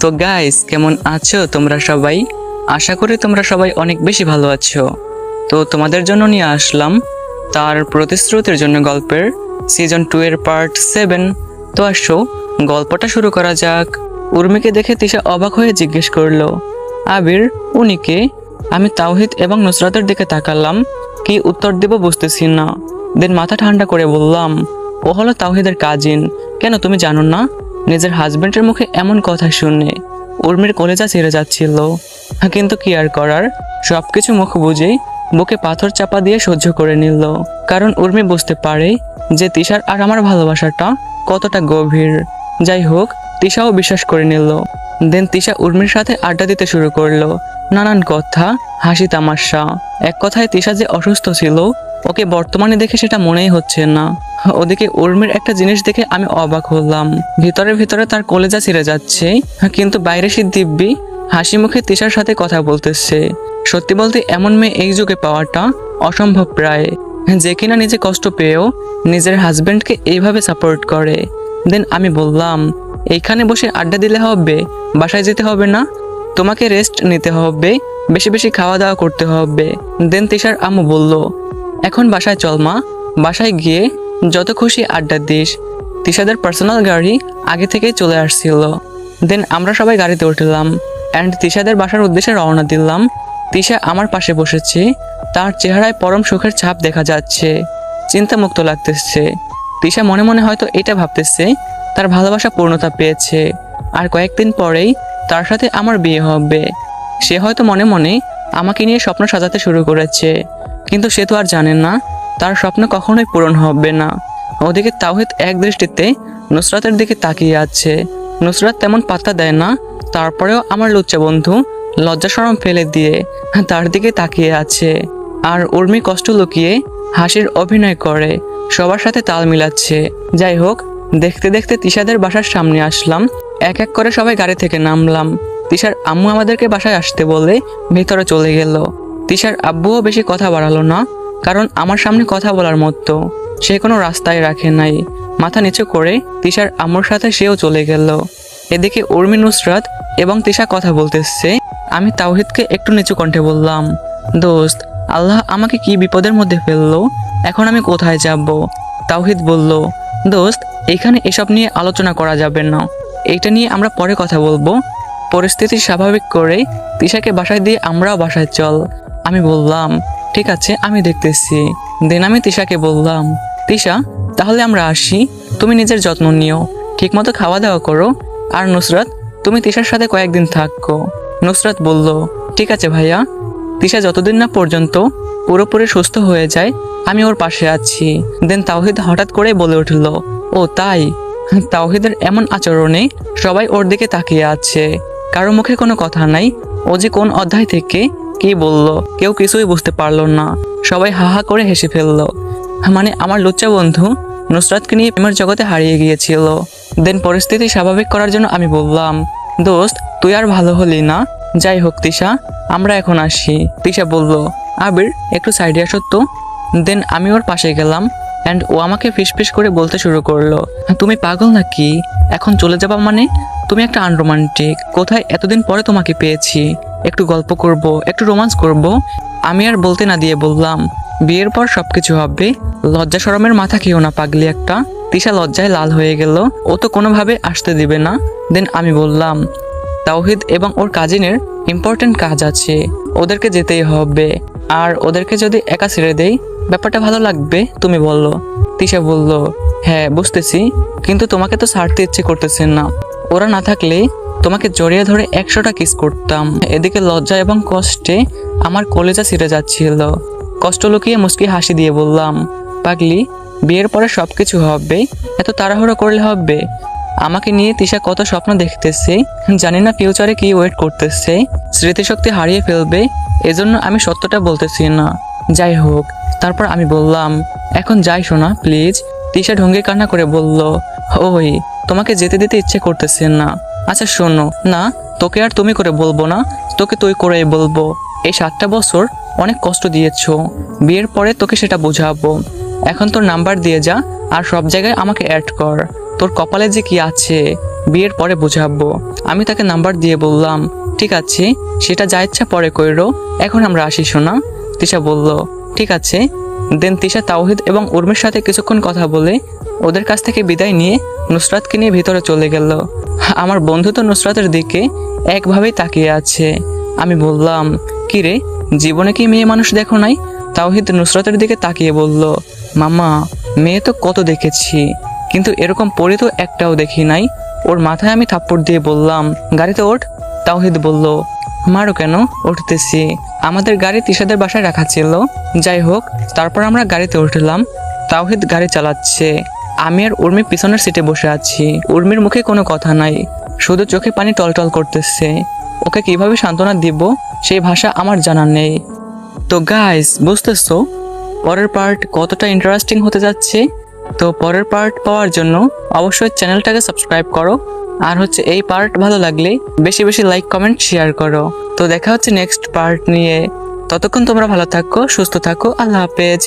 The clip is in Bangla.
তো গাইস কেমন আছো তোমরা সবাই? আশা করি তোমরা সবাই অনেক বেশি ভালো আছো। তো তোমাদের জন্য নিয়ে আসলাম তার প্রতিশ্রুতির জন্য গল্পের সিজন টু এর পার্ট সেভেন তো আসো, গল্পটা শুরু করা যাক। উর্মিকে দেখে তিশা অবাক হয়ে জিজ্ঞেস করল, আবির উনিকে আমি তাওহিদ এবং নুসরাতের দিকে তাকালাম, কি উত্তর দেব বুঝতেছি না। দেন মাথা ঠান্ডা করে বললাম, ও হলো তাওহিদের কাজিন কেন তুমি জানো না? নিজের হাজবেন্ডের মুখে এমন কথা শুনে উর্মির কলেজা ছেড়ে যাচ্ছিল। কিন্তু কি আর করার? সবকিছু মুখ বুঝেই বুকে পাথর চাপা দিয়ে সহ্য করে নিল। কারণ উর্মি বুঝতে পারে যে তিশার আর আমার ভালোবাসাটা কতটা গভীর। যাই হোক, তিশাও বিশ্বাস করে নিল। দেন তিশা উর্মির সাথে আড্ডা দিতে শুরু করল। নানান কথা হাসি তামাশা এক কথায় তিশা যে অসুস্থ ছিল ওকে বর্তমানে দেখে সেটা মনেই হচ্ছে না। ওদিকে উর্মির একটা জিনিস দেখে আমি অবাক হলাম। ভিতরে ভিতরে তার কলেজা ছিঁড়ে যাচ্ছে, কিন্তু বাইরে সে দিব্যি হাসি মুখে তিশার সাথে কথা বলতেছে। সত্যি বলতে এমন মেয়ে এই যুগে পাওয়াটা অসম্ভব প্রায়। যে কিনা নিজে কষ্ট পেয়েও নিজের হাজবেন্ডকে এইভাবে সাপোর্ট করে। দেন আমি বললাম, এইখানে বসে আড্ডা দিলে হবে? বাসায় যেতে হবে না? তোমাকে রেস্ট নিতে হবে, বেশি বেশি খাওয়া দাওয়া করতে হবে। দেন তিশার আম্মু বলল এখন বাসায় চল, মা। বাসায় গিয়ে যত খুশি আড্ডা দিস। তিশাদের পার্সোনাল গাড়ি আগে থেকেই চলে আসছিল। দেন আমরা সবাই গাড়িতে উঠলাম। অ্যান্ড তিশাদের বাসার উদ্দেশ্যে রওনা দিলাম। তিশা আমার পাশে বসেছে। তার চেহারায় পরম সুখের ছাপ দেখা যাচ্ছে। চিন্তামুক্ত লাগতেছে। তিশা মনে মনে হয়তো এটা ভাবতেছে, তার ভালোবাসা পূর্ণতা পেয়েছে। আর কয়েকদিন পরেই তার সাথে আমার বিয়ে হবে। সে হয়তো মনে মনে আমাকে নিয়ে স্বপ্ন সাজাতে শুরু করেছে। কিন্তু সে তো আর জানে না। তার স্বপ্ন কখনোই পূরণ হবে না। ওদিকে তাওহিদ এক দৃষ্টিতে নুসরাতের দিকে তাকিয়ে আছে। নুসরাত তেমন পাত্তা দেয় না। তারপরেও আমার লুচ্চা বন্ধু লজ্জা সরম ফেলে দিয়ে তার দিকে তাকিয়ে আছে। আর উর্মি কষ্ট লুকিয়ে হাসির অভিনয় করে। সবার সাথে তাল মিলাচ্ছে। যাই হোক, দেখতে দেখতে তিশাদের বাসার সামনে আসলাম। এক এক করে সবাই গাড়ি থেকে নামলাম। তিশার আম্মু আমাদেরকে বাসায় আসতে বলে ভেতরে চলে গেল। তিশার আব্বুও বেশি কথা বাড়ালো না, কারণ আমার সামনে কথা বলার মতো। সে কোনো রাস্তায় রাখে নাই। মাথা নিচু করে তিশার আম্মুর সাথে সেও চলে গেল। এদিকে উর্মি নুসরাত এবং তিশা কথা বলতেছে, আমি তাওহিদকে একটু নিচু কণ্ঠে বললাম, দোস্ত, আল্লাহ আমাকে কি বিপদের মধ্যে ফেলল? এখন আমি কোথায় যাব? তাওহিদ বলল, দোস্ত, এখানে এসব নিয়ে আলোচনা করা যাবে না। এইটা নিয়ে আমরা পরে কথা বলব। পরিস্থিতি স্বাভাবিক করে তিশাকে বাসায় দিয়ে আমরাও বাসায় চল। আমি বললাম, ঠিক আছে, আমি দেখতেছি। দেন আমি তিশাকে বললাম, তিশা, তাহলে আমরা আসি। তুমি নিজের যত্ন নিও। ঠিকমতো খাওয়া দাওয়া করো। আর নুসরাত, তুমি তিশার সাথে কয়েকদিন থাকো। নুসরাত বলল, ঠিক আছে ভাইয়া। তিশা, যতদিন না পর্যন্ত পুরোপুরি সুস্থ হয়ে যায়, আমি ওর পাশে আছি। দেন তাওহিদ হঠাৎ করে বলে উঠল, ও, তাই? তাওহিদের এমন আচরণে সবাই ওর দিকে তাকিয়ে আছে। কারও মুখে কোনো কথা নাই। ও যে কোন অধ্যায় থেকে কি বলল? কেউ কিছুই বুঝতে পারল না। সবাই হাহা করে হেসে ফেলল। মানে আমার লুচ্চা বন্ধু নুসরাতকে নিয়ে প্রেমের জগতে হারিয়ে গিয়েছিল। দেন পরিস্থিতি স্বাভাবিক করার জন্য আমি বললাম, দোস্ত, তুই আর ভালো হলি না? যাই হোক, তিশা, আমরা এখন আসি। তিশা বলল, আবির, একটু সাইডে আসো তো। দেন আমি ওর পাশে গেলাম অ্যান্ড ও আমাকে ফিসফিস করে বলতে শুরু করল, তুমি পাগল নাকি? এখন চলে যাবা মানে? তুমি একটা আনরোমান্টিক। কোথায় এতদিন পরে তোমাকে পেয়েছি? একটু গল্প করব, একটু রোমান্স করব। আমি আর বলতে না দিয়ে বললাম, বিয়ের পর সবকিছু হবে। লজ্জা শরমের মাথা খেও না পাগলি একটা। তিশা লজ্জায় লাল হয়ে গেল। ও তো কোনোভাবে আসতে দিবে না। দেন আমি বললাম, তাওহিদ এবং ওর কাজিনের ইম্পর্টেন্ট কাজ আছে। ওদেরকে যেতেই হবে। আর ওদেরকে যদি একা ছেড়ে দেই, ব্যাপারটা ভালো লাগবে, তুমি বলল। তিশা বলল হ্যাঁ বুঝতেছি। কিন্তু তোমাকে তো ছাড়তে ইচ্ছে করতেছেন না। ওরা না থাকলে তোমাকে জড়িয়ে ধরে একশোটা কিস করতাম। এদিকে লজ্জা এবং কষ্টে আমার কলেজা ছিঁড়ে যাচ্ছিল। কষ্ট লুকিয়ে মুচকি হাসি দিয়ে বললাম, পাগলি, বিয়ের পরে সব কিছু হবে? এত তাড়াহুড়ো করলে হবে? আমাকে নিয়ে তিশা কত স্বপ্ন দেখতেছে, জানি না ফিউচারে কি ওয়েট করতেছে। স্মৃতিশক্তি হারিয়ে ফেলবে, এজন্য আমি সত্যটা বলতেছি না। যাই হোক, তারপর আমি বললাম, এখন যাই শোনা প্লিজ তিশা ঢঙ্গে কান্না করে বলল, ওই, তোমাকে যেতে দিতে ইচ্ছে করতেছে না। আচ্ছা শোনো। না, তোকে আর তুমি করে বলব না। তোকে তুই করেই বলব। এই সাতটা বছর অনেক কষ্ট দিয়েছ। বিয়ের পরে তোকে সেটা বোঝাবো। এখন তোর নাম্বার দিয়ে যা, আর সব জায়গায় আমাকে অ্যাড কর। তোর কপালে যে কি আছে, বিয়ের পরে বোঝাবো। আমি তাকে নাম্বার দিয়ে বললাম, ঠিক আছে, সেটা যা ইচ্ছা পরে কইরো। এখন আমরা আসি শোনা তিশা বলল, ঠিক আছে দেন তিশা তাওহিদ এবং উর্মির সাথে কিছুক্ষণ কথা বলে ওদের কাছ থেকে বিদায় নিয়ে নুসরাতকে নিয়ে ভিতরে চলে গেল। আমার বন্ধু তো নুসরাতের দিকে একভাবেই তাকিয়ে আছে। আমি বললাম, কি রে, জীবনে কি মেয়ে মানুষ দেখো নাই? তাওহিদ নুসরাতের দিকে তাকিয়ে বলল, মামা, মেয়ে তো কত দেখেছি, কিন্তু এরকম পরি তো একটাও দেখি নাই। ওর মাথায় আমি থাপ্পড় দিয়ে বললাম, গাড়িতে ওঠ। তাওহিদ বলল মারো কেন? উঠতেছি। আমাদের গাড়ি তিশাদের বাসায় রাখা ছিল। যাই হোক, তারপর আমরা গাড়িতে উঠলাম। তাওহিদ গাড়ি চালাচ্ছে। আমি আর উর্মি পিছনের সিটে বসে আছি। উর্মির মুখে কোনো কথা নাই। শুধু চোখে পানি টলটল করতেছে। ওকে কীভাবে সান্ত্বনা দিব, সেই ভাষা আমার জানা নেই। তো গাইস বুঝতেছো? পরের পার্ট কতটা ইন্টারেস্টিং হতে যাচ্ছে? তো পরের পার্ট পাওয়ার জন্য অবশ্যই চ্যানেলটাকে সাবস্ক্রাইব করো। আর হচ্ছে এই পার্ট ভালো লাগলে বেশি বেশি লাইক কমেন্ট শেয়ার করো। তো দেখা হচ্ছে নেক্সট পার্ট নিয়ে। ততক্ষণ তোমরা ভালো থাকো, সুস্থ থাকো, আল্লাহ হাফেজ।